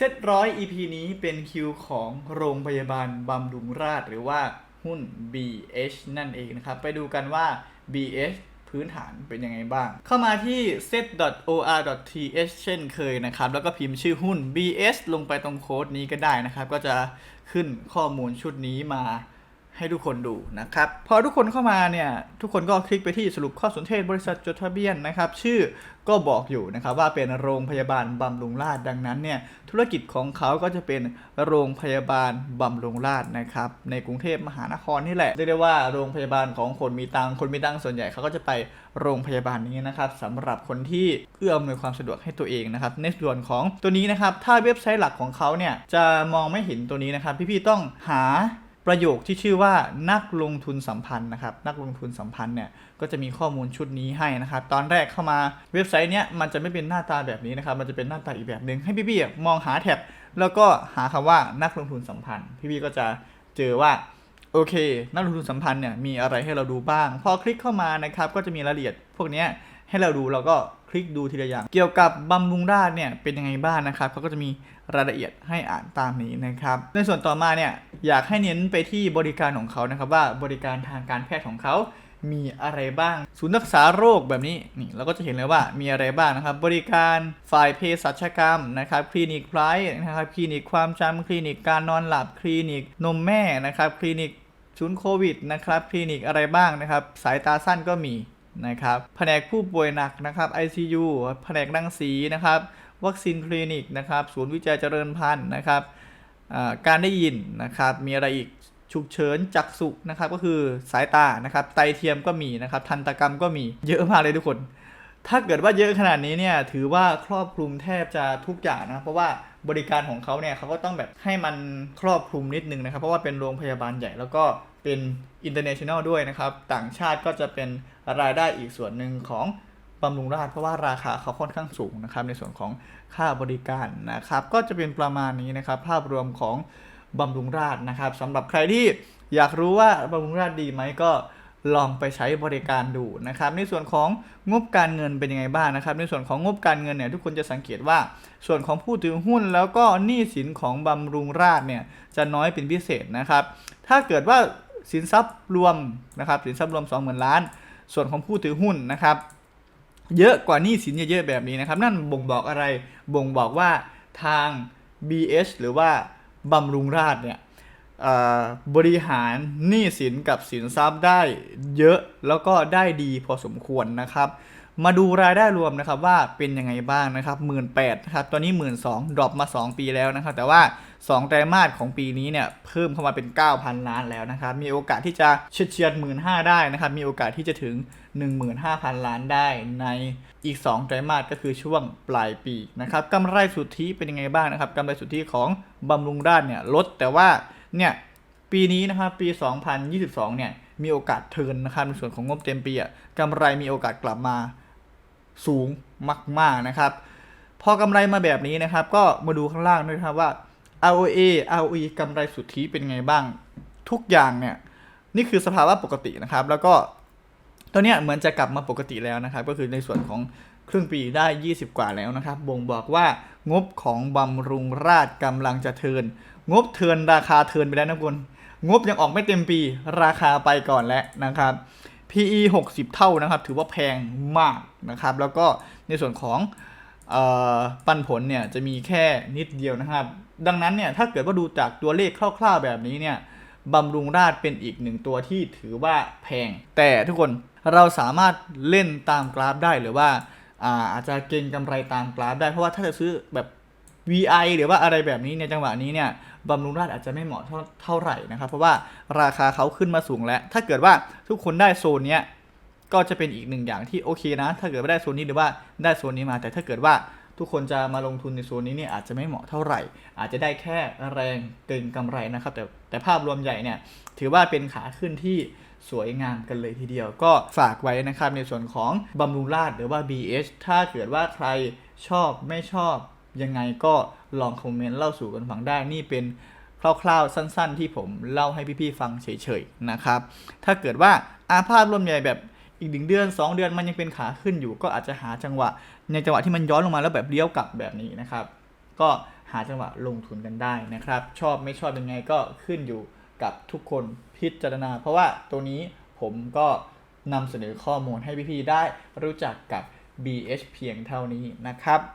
เซตร้อย EP นี้เป็นคิวของโรงพยาบาลบำรุงราษฎร์หรือว่าหุ้น BH นั่นเองนะครับ ไปดูกันว่า BH พื้นฐานเป็นยังไงบ้าง เข้ามาที่ set.or.th เช่นเคยนะครับ แล้วก็พิมพ์ชื่อหุ้น BS ลงไปตรงโค้ดนี้ก็ได้นะครับ ก็จะขึ้นข้อมูลชุดนี้มา ให้ทุกคนดูนะครับ พอทุกคนเข้ามาเนี่ยทุกคนก็คลิกไปที่สรุปข้อสนเทศบริษัทจดทะเบียนนะครับ ชื่อก็บอกอยู่นะครับว่าเป็นโรงพยาบาลบำรุงราษฎร์ดังนั้นเนี่ยธุรกิจของเขาก็จะเป็นโรงพยาบาลบำรุงราษฎร์นะครับในกรุงเทพมหานครนี่แหละเรียกได้ว่าโรงพยาบาลของคนมีตังคนมีตังส่วนใหญ่เขาก็จะไปโรงพยาบาลนี้นะครับสำหรับคนที่เอื้ออำนวยความสะดวกให้ตัวเองนะครับในส่วนของตัวนี้นะครับถ้าเว็บไซต์หลักของเขาเนี่ยจะมองไม่เห็นตัวนี้นะครับพี่ๆต้องหา ประโยคที่ชื่อว่านักลงทุนสัมพันธ์นะครับ นักลงทุนสัมพันธ์เนี่ยก็จะมีข้อมูลชุดนี้ให้นะครับ ตอนแรกเข้ามาเว็บไซต์เนี้ยมันจะไม่เป็นหน้าตาแบบนี้นะครับ มันจะเป็นหน้าตาอีกแบบหนึ่งให้พี่ๆมองหาแท็บแล้วก็หาคำว่านักลงทุนสัมพันธ์ พี่ๆก็จะเจอว่าโอเค นักลงทุนสัมพันธ์เนี่ยมีอะไรให้เราดูบ้าง พอคลิกเข้ามานะครับก็จะมีรายละเอียดพวกนี้ให้เราดูเราก็คลิกดูทีละอย่าง เกี่ยวกับบำรุงราษฎร์เนี่ยเป็นยังไงบ้างนะครับเขาก็จะมี รายละเอียดให้อ่านตามนี้นะครับ ในส่วนต่อมาเนี่ยอยากให้เน้นไปที่บริการของเขานะครับว่าบริการทางการแพทย์ของเขามีอะไรบ้าง ศูนย์รักษาโรคแบบนี้นี่เราก็จะเห็นเลยว่ามีอะไรบ้างนะครับ บริการฝ่ายเภสัชกรรมนะครับ คลินิกไพรนะครับคลินิกความจำคลินิกการนอนหลับคลินิกนมแม่นะครับ คลินิกศูนย์โควิดนะครับคลินิกอะไรบ้างนะครับ สายตาสั้นก็มีนะครับแผนกผู้ป่วยหนักนะครับ ICU แผนกรังสีนะครับ วัคซีนคลินิกนะครับ ศูนย์วิจัยเจริญพันธุ์นะครับการได้ยินนะครับ มีอะไรอีกฉุกเฉินจักษุนะครับ ก็คือสายตานะครับ ไตเทียมก็มีนะครับ ทันตกรรมก็มีเยอะมากเลยทุกคน ถ้าเกิดว่าเยอะขนาดนี้เนี่ยถือว่าครอบคลุมแทบจะทุกอย่างนะเพราะว่าบริการของเขาเนี่ยเขาก็ต้องแบบให้มันครอบคลุมนิดนึงนะครับ เพราะว่าเป็นโรงพยาบาลใหญ่แล้วก็เป็น international ด้วยนะครับ ต่างชาติก็จะเป็นรายได้อีกส่วนหนึ่งของ บำรุงราษฎร์เพราะว่าราคาเขาค่อนข้างสูงนะครับในส่วนของค่าบริการนะครับ ก็จะเป็นประมาณนี้นะครับ ภาพรวมของบำรุงราษฎร์นะครับสำหรับใครที่อยากรู้ว่าบำรุงราษฎร์ดีไหมก็ลองไปใช้บริการดูนะครับ ในส่วนของงบการเงินเป็นยังไงบ้างนะครับ ในส่วนของงบการเงินเนี่ยทุกคนจะสังเกตว่าส่วนของผู้ถือหุ้นแล้วก็หนี้สินของบำรุงราษฎร์เนี่ยจะน้อยเป็นพิเศษนะครับ ถ้าเกิดว่าสินทรัพย์รวมนะครับสินทรัพย์รวม 20,000 ล้าน ส่วนของผู้ถือหุ้นนะครับ เยอะกว่านี้สินเยอะๆแบบนี้นะครับ นั่นบ่งบอกอะไรบ่งบอกว่าทาง BH หรือว่าบำรุงราษฎร์เนี่ยบริหารหนี้สินกับสินทรัพย์ได้เยอะแล้วก็ได้ดีพอสมควรนะครับ มาดูรายได้รวมนะครับว่าเป็นยังไงบ้างนะครับหมื่นแปดครับตอนนี้หมื่นสองดรอปมา 2 ปีแล้วนะครับ แต่ว่า 2 ไตรมาสของปีนี้เนี่ยเพิ่มเข้ามาเป็น 9,000 ล้านแล้วนะครับ มีโอกาสที่จะเฉียดเฉียดหมื่นห้าได้นะครับ มีโอกาสที่จะถึง 15,000 ล้านได้ในอีก 2 ไตรมาสก็คือช่วงปลายปีนะครับกำไรสุทธิเป็นยังไงบ้างนะครับกำไรสุทธิของบำรุงราษฎร์เนี่ยลดแต่ว่าเนี่ยปีนี้นะครับปี 2022 เนี่ยมีโอกาสเทินนะครับในส่วนของงบเต็มปีอะกำไรมีโอกาสกลับมา สูงมาก ๆ นะครับ พอกำไรมาแบบนี้นะครับ ก็มาดูข้างล่างด้วยครับว่า ROA ROE กำไรสุทธิเป็นไงบ้าง ทุกอย่างเนี่ยนี่คือสภาวะปกตินะครับ แล้วก็ตัวเนี้ยเหมือนจะกลับมาปกติแล้วนะครับ ก็คือในส่วนของครึ่งปีได้ 20 กว่าแล้วนะครับ บ่งบอกว่างบของบำรุงราษฎร์กำลังจะเทิน งบเทินราคาเทินไปแล้วนะคุณ งบยังออกไม่เต็มปี ราคาไปก่อนแล้วนะครับ PE 60 เท่านะครับ ถือว่าแพงมากนะครับ แล้วก็ในส่วนของออปันผลเนี่ยจะมีแค่นิดเดียวนะครับ ดังนั้นเนี่ยถ้าเกิดว่าดูจากตัวเลขคร่าวๆแบบนี้เนี่ยบำรุงราษฎร์เป็นอีกหนึ่งตัวที่ถือว่าแพง แต่ทุกคนเราสามารถเล่นตามกราฟได้หรือว่าอาอาจจะเก็งกำไรตามกราฟได้เพราะว่าถ้าจะซื้อแบบ VI หรือว่าอะไรแบบนี้ในจังหวะนี้เนี่ย บำรุงราษฎร์อาจจะไม่เหมาะเท่าไหร่นะครับ เพราะว่าราคาเขาขึ้นมาสูงแล้ว ถ้าเกิดว่าทุกคนได้โซนเนี้ยก็จะเป็นอีกหนึ่งอย่างที่โอเคนะ ถ้าเกิดว่าได้โซนนี้หรือว่าได้โซนนี้มา แต่ถ้าเกิดว่าทุกคนจะมาลงทุนในโซนนี้เนี่ยอาจจะไม่เหมาะเท่าไหร่ อาจจะได้แค่แรงเกินกำไรนะครับ แต่แต่ภาพรวมใหญ่เนี่ยถือว่าเป็นขาขึ้นที่สวยงามกันเลยทีเดียว ก็ฝากไว้นะครับในส่วนของบำรุงราษฎร์หรือว่า BH ถ้าเกิดว่าใครชอบไม่ชอบ ยังไงก็ลองคอมเมนต์เล่าสู่กันฟังได้นี่เป็นคร่าวๆสั้น ๆ ที่ผมเล่าให้พี่ๆฟังเฉยๆนะครับ ถ้าเกิดว่าอาภาพรวมใหญ่แบบอีกหนึ่งเดือน 2 เดือนมันยังเป็นขาขึ้นอยู่ ก็อาจจะหาจังหวะ ในจังหวะที่มันย้อนลงมาแล้วแบบเลี้ยวกลับแบบนี้นะครับ ก็หาาจังหวะลงทุนกันได้นะครับ ชอบไม่ชอบยังไงก็ขึ้นอยู่กับทุกคนพิจารณา เพราะว่าตัวนี้ผมก็นำเสนอข้อมูลให้พี่ๆได้รู้จักกับ BH เพียงเท่านี้นะครับ